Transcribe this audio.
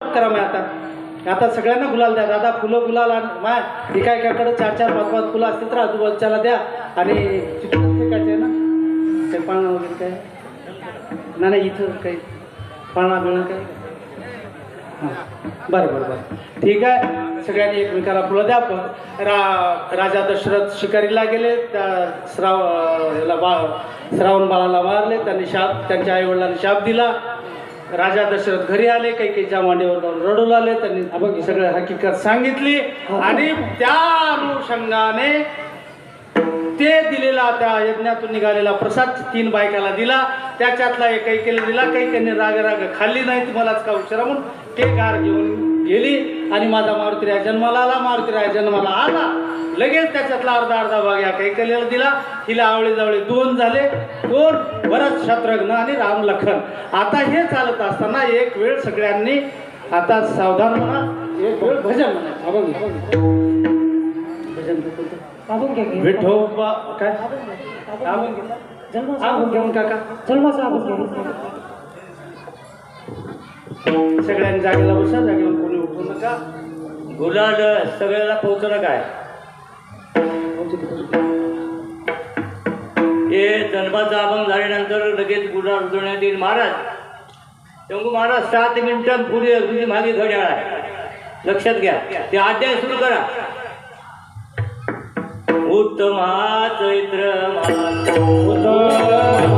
करा मग आता. आता सगळ्यांना गुलाल द्या. दादा फुलं गुलाल आणि. माय एका एकाकडे चार चार पाच पाच फुलं असतील तर आजूबाजूच्याला द्या. आणि फेकायचे ना ते पाळणा वगैरे काय? नाही नाही इथं काही पाळणा बिळणं काय? हां. बरं बरं बरं. ठीक आहे. सगळ्यांनी एकमेकाला फुलं द्या. पण रा राजा दशरथ शिकारीला गेले. त्या श्राव याला बाळ श्रावण बाळाला मारले त्यांनी शाप त्यांच्या आईवडिलांनी शाप दिला. राजा दशरथ घरी आले काही काहीच्या मांडीवर जाऊन रडू लागले त्यांनी बघ सगळं हकीकत सांगितली. आणि त्या अनुषंगाने ते दिलेला त्या यज्ञातून निघालेला प्रसाद तीन बायकाला दिला. त्याच्यातला एक काही केलं दिला. काही त्यांनी राग राग खाल्ली नाही तुम्हालाच का उशिरा म्हणून. ते गार घेऊन गेली आणि माझा मारुतीराय जन्माला आला मारुतीराय जन्माला आला. लगेच त्याच्यातला अर्धा अर्धा भाग या काही केलेला दिला. हिला आवळे जवळे दोन झाले. दोन भरत शत्रुघ्न आणि राम लखन. आता हे चालत असताना एक वेळ सगळ्यांनी आता सावधान म्हणा. एक वेळ भजन अभंग. भजन विठोबा काय? घेऊन काका. जन्माचा सगळ्यांनी जागेला बसा. जागेला कोणी गुलाल सगळ्याला पोहोचलं काय? हे जन्माचा अभंग झाल्यानंतर लगेच गुलाल उजवण्यात येईल. महाराज तेव्हा महाराज सात मिनिटं पुढे तुझी मागे घड्याळ आहे. लक्षात घ्या ते अध्याय सुरू करा. उत्तमा चैत्र उत्तम